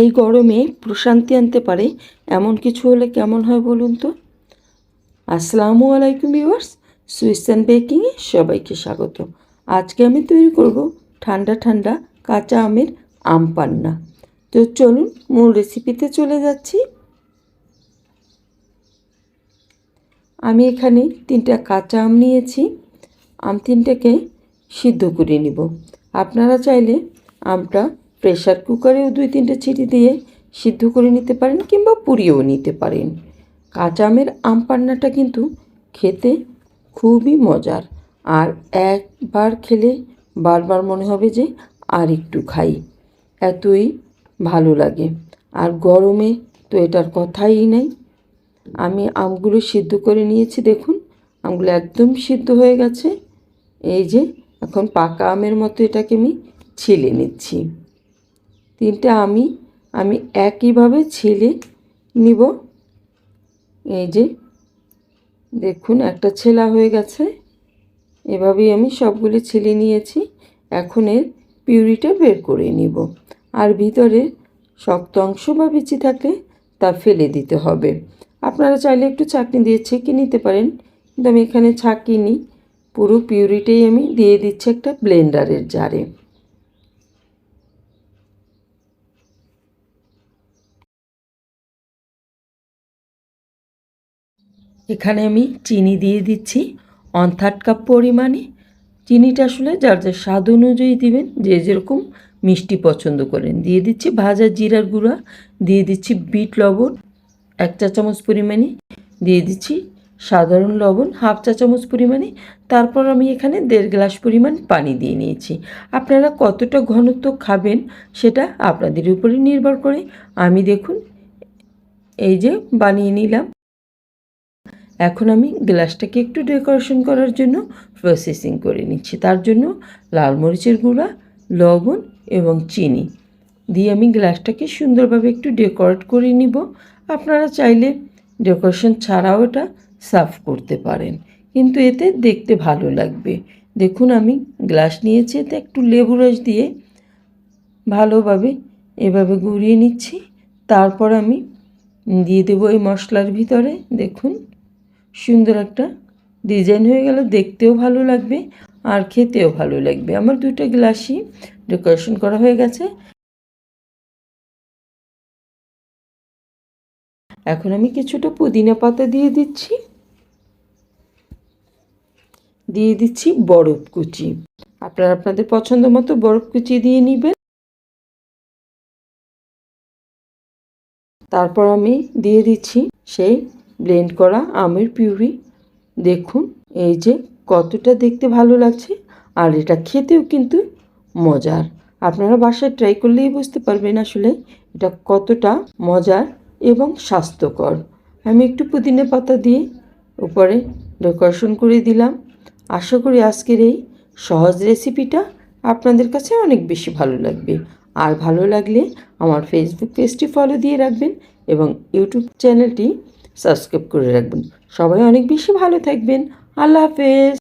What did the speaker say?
এই গরমে প্রশান্তি আনতে পারে। এমন কিছু হলে কেমন হয় বলুন তো? আসসালামু আলাইকুম ভিউয়ার্স, সুইস অ্যান্ড বেকিংয়ে সবাইকে স্বাগত। আজকে আমি তৈরি করব ঠান্ডা ঠান্ডা কাঁচা আমের আম পান্না। তো চলুন মূল রেসিপিতে চলে যাচ্ছি। আমি এখানে তিনটা কাঁচা আম নিয়েছি। আম তিনটাকে সিদ্ধ করে নিব। আপনারা চাইলে আমটা প্রেশার কুকারেও দুই তিনটে ছিটি দিয়ে সিদ্ধ করে নিতে পারেন কিংবা পুড়িয়েও নিতে পারেন। কাঁচা আমের আম পান্নাটা কিন্তু খেতে খুবই মজার। আর একবার খেলে বারবার মনে হবে যে আর একটু খাই। এতই ভালো লাগে। আর গরমে তো এটার কথাই নেই। আমি আমগুলো সিদ্ধ করে নিয়েছি, দেখুন। আমগুলো একদম সিদ্ধ হয়ে গেছে। এই যে, এখন পাকা আমের মতো এটাকে আমি ছিলে নিচ্ছি। তিনটা আমি আমি একইভাবে ছিলে নিব। এই যে, দেখুন একটা ছেলা হয়ে গেছে। এভাবেই আমি সবগুলি ছিলে নিয়েছি। এখন এর পিউরিটা বের করে নিব। আর ভিতরে শক্ত অংশ বা বিচি থাকলে তা ফেলে দিতে হবে। আপনারা চাইলে একটু চাটনি দিয়ে ছেঁকে নিতে পারেন, কিন্তু আমি এখানে ছাঁকিনি পুরো পিউরিটাই আমি দিয়ে দিচ্ছি একটা ব্লেন্ডারের জারে। এখানে আমি চিনি দিয়ে দিচ্ছি। ওয়ান থার্ড কাপ পরিমাণে। চিনিটা আসলে যার যার স্বাদ অনুযায়ী দিবেন, যে যেরকম মিষ্টি পছন্দ করেন। দিয়ে দিচ্ছি ভাজা জিরার গুঁড়া, দিয়ে দিচ্ছি বিট লবণ, এক চা চামচ পরিমাণে। দিয়ে দিচ্ছি সাধারণ লবণ, হাফ চা চামচ পরিমাণে। তারপর আমি এখানে দেড় গ্লাস পরিমাণ পানি দিয়ে নিয়েছি। আপনারা কতটা ঘনত্ব খাবেন, সেটা আপনাদের উপরে নির্ভর করে। আমি দেখুন, এই যে বানিয়ে নিলাম। এখন আমি গ্লাসটাকে একটু ডেকোরেশন করার জন্য প্রসেসিং করে নিচ্ছি। তার জন্য লাল মরিচের গুঁড়া, লবণ এবং চিনি দিয়ে আমি গ্লাসটাকে সুন্দরভাবে একটু ডেকোরেট করে নিব। আপনারা চাইলে ডেকোরেশন ছাড়াও এটা সার্ভ করতে পারেন, কিন্তু এতে দেখতে ভালো লাগবে। দেখুন, আমি গ্লাস নিয়েছি, এতে একটু লেবু রস দিয়ে ভালোভাবে এভাবে গুঁড়িয়ে নিচ্ছি। তারপর আমি দিয়ে দেবো এই মশলার ভিতরে, দেখুন। সুন্দর একটা ডিজাইন হয়ে গেল। দেখতেও ভালো লাগবে আর খেতেও ভালো লাগবে। আমার দুটো গ্লাসই ডেকোরেশন করা হয়ে গেছে। এখন আমি কিছুটা পুদিনা পাতা দিয়ে দিচ্ছি। দিয়ে দিচ্ছি বরফ কুচি। আপনারা আপনাদের পছন্দ মতো বরফ কুচি দিয়ে নেবেন। তারপর আমি দিয়ে দিচ্ছি সেই ব্লেন্ড করা আমের পিউরি। দেখুন, এই যে কতটা দেখতে ভালো লাগছে, আর এটা খেতেও কিন্তু মজার। আপনারা বাসায় ট্রাই করলেই বুঝতে পারবেন আসলে এটা কতটা মজার এবং স্বাস্থ্যকর। আমি একটু পুদিনা পাতা দিয়ে উপরে ডেকোরেশন করে দিলাম। আশা করি আজকের এই সহজ রেসিপিটা আপনাদের কাছে অনেক বেশি ভালো লাগবে। আর ভালো লাগলে আমার ফেসবুক পেজটি ফলো দিয়ে রাখবেন এবং ইউটিউব চ্যানেলটি সাবস্ক্রাইব করে রাখবেন। সবাই অনেক বেশি ভালো থাকবেন। আল্লাহ হাফেজ।